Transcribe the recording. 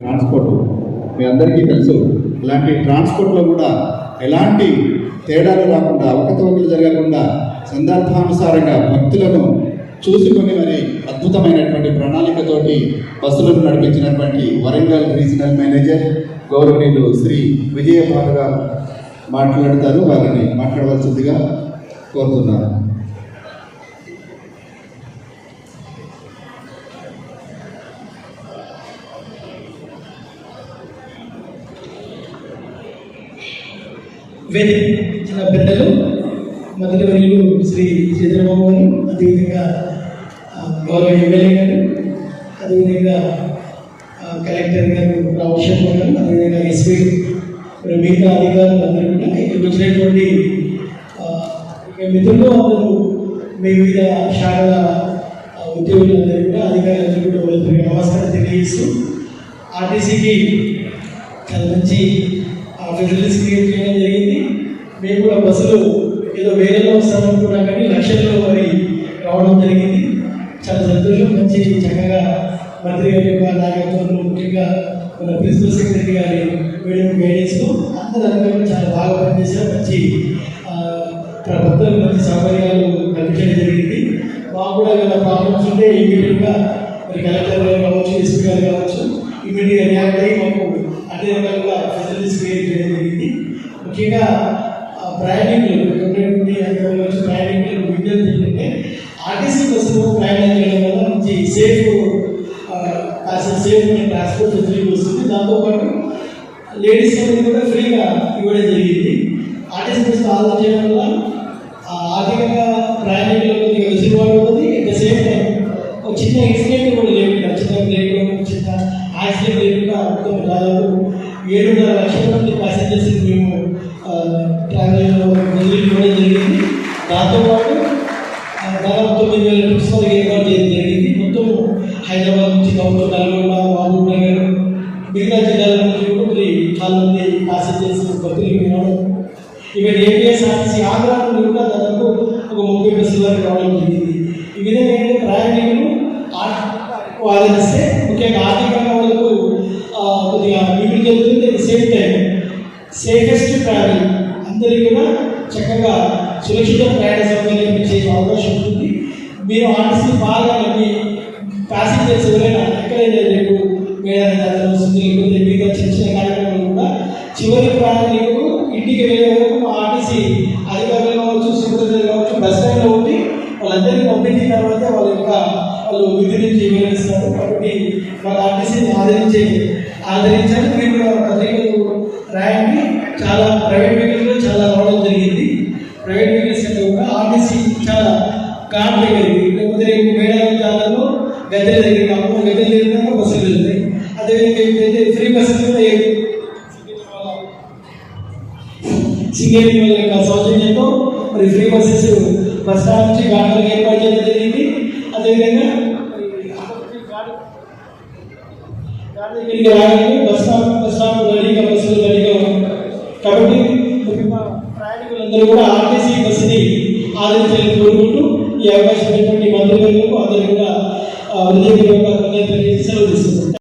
Transport. మీ అందరికీ తెలుసు ఇలాంటి ట్రాన్స్పోర్ట్లో కూడా ఎలాంటి తేడాలు రాకుండా అవకతవకలు జరగకుండా సందర్భానుసారంగా భక్తులను చూసుకొని మరి అద్భుతమైనటువంటి ప్రణాళికతోటి బస్సులను నడిపించినటువంటి వరంగల్ రీజనల్ మేనేజర్ గౌరవనీయులు శ్రీ విజయభాను గారు మాట్లాడతారు. వారిని మాట్లాడవలసిందిగా కోరుతున్నారు వేదిక పెద్దలు మొదటి వర్యులు శ్రీ చంద్రబాబు గారు అదేవిధంగా గౌరవ ఎమ్మెల్యే గారు అదేవిధంగా కలెక్టర్ గారు రావు శర్మ గారు అదేవిధంగా ఎస్పీ మిగతా అధికారులు అందరూ కూడా ఇక్కడికి వచ్చినటువంటి మిత్రులు అందరూ మీ వివిధ శాఖల ఉద్యోగులు ఉద్యోగులందరూ కూడా అధికారులందరూ కూడా వాళ్ళందరికీ నమస్కారం తెలియజేస్తూ ఆర్టీసీకి చాలా మంచి ఫెసిలిటీస్ క్రియేట్ చేయడం మేము కూడా బస్సులు ఏదో వేరేలో వస్తాం అనుకున్నా కానీ లక్షల్లో మరి రావడం జరిగింది. చాలా సంతోషం మంచి చక్కగా మంత్రి గారి యొక్క నాయకత్వంలో ముఖ్యంగా మన ప్రిన్సిపల్ సెక్రటరీ గారి మేడం గైడెన్స్తో అందరూ చాలా బాగా పనిచేశారు. మంచి ప్రభుత్వం మంచి సౌకర్యాలు కల్పించడం జరిగింది. మాకు కూడా ఏమైనా ప్రాబ్లమ్స్ ఉంటే ఇమీడియట్గా మరి కలెక్టర్ గారు కావచ్చు ఎస్పీ గారు కావచ్చు ఇమీడియట్గా రియాక్ట్ అయ్యి మాకు అన్ని రకాలుగా ఫెసిలిటీస్ క్రియేట్ చేయడం జరిగింది ముఖ్యంగా ఆ, ప్రయాణికులు ఉన్నటువంటి అధికారులు వచ్చి ప్రయాణికులు విజ్ఞప్తి ఏంటంటే ఆర్టీసీ బస్సులో ప్రయాణం చేయడం వల్ల మంచి సేఫ్ కాసేపు సేఫ్ ట్రాన్స్పోర్ట్ ఫెసిలిటీ వస్తుంది. దాంతోపాటు లేడీస్ అనేది కూడా ఫ్రీగా ఇవ్వడం జరిగింది. ఆర్టీసీ బస్సు ఆదా చేయడం వల్ల ఆర్థికంగా ప్రయాణికులు కొద్దిగా వెసులుబాటు ఉంటుంది ఎట్ ద సేమ్ టైం ఒక చిన్న యాక్సిడెంట్ కూడా లేకుండా చిన్న బ్రేక్ చిన్న యాక్సిడెంట్ లేకుండా మొత్తం దాదాపు ఏడున్నర లక్షల మంది ప్యాసింజర్స్ మేము నల్గొండ మహబూబ్ నగర్ మిగతా జిల్లాల నుంచి కూడా మరి చాలా ప్యాసింజర్స్ భక్తులు రావడం ఈవెన్ ఏపీఎస్ఆర్టీసీ ఆంధ్ర నుండి కూడా దాదాపు ఒక ముప్పై బస్సుల వరకు రావడం జరిగింది ఈ విధంగా ఏంటంటే ప్రయాణికులు వాదిస్తే ముఖ్యంగా ఆర్థికంగా వాళ్ళకు కొద్దిగా మిగులు జరుగుతుంది అట్ టైం సేఫెస్ట్ ట్రావెల్ అందరికీ కూడా చక్కగా సురక్షిత ప్రయాణ సౌకర్యం ఇచ్చే అవకాశం ఉంటుంది మీరు ఆర్టీసీ బాగా మీ ప్యాసింజర్స్ ఎవరైనా రేపు వేరే జాతర వస్తుంది లేకపోతే మిగతా చిన్న చిన్న కార్యక్రమాలు కూడా చివరి ప్రయాణికులు ఇంటికి వెళ్ళే వరకు ఆర్టీసీ అధికారులు కావచ్చు సూపర్వైజర్ కావచ్చు బస్ స్టాండ్లో ఉండి వాళ్ళందరినీ పంపించిన తర్వాత వాళ్ళ యొక్క వాళ్ళు విధి నుంచి వివరిస్తారు కాబట్టి వాళ్ళ ఆర్టీసీని ఆదరించే ఆదరించాలి మీరు కూడా పత్రికలు రాయండి. చాలా ప్రైవేట్ వెహికల్లో చాలా రావడం జరిగింది. ప్రైవేట్ వెహికల్స్ కంటే కూడా ఆర్టీసీ చాలా ఘాట్ దగ్గరికి లేకపోతే రేపు మేడారం గద్దెల దగ్గరికి అప్పుడు గద్దెల దగ్గర బస్సులు వెళ్తాయి అదేవిధంగా ఏంటంటే ఫ్రీ బస్సులు కూడా సింగేరి యొక్క సౌజన్యంతో మరి ఫ్రీ బస్సెస్ బస్ స్టాండ్ నుంచి ఘాట్లకు ఏర్పాటు చేయడం జరిగింది. అదేవిధంగా దగ్గరికి రాగానే బస్ స్టాప్ బస్ స్టాప్ రెడీగా బస్సులు రెడీగా కాబట్టి ప్రయాణికులందరూ కూడా ఆర్టీసీ బస్సుని ఆదరించాలని కోరుకుంటూ ఈ అవకాశం మంత్రి మంత్రివర్యులకు అందరూ కూడా ಅವರಿಗೆ ಬೇಕಾದ ಸರ್ವಿಸ್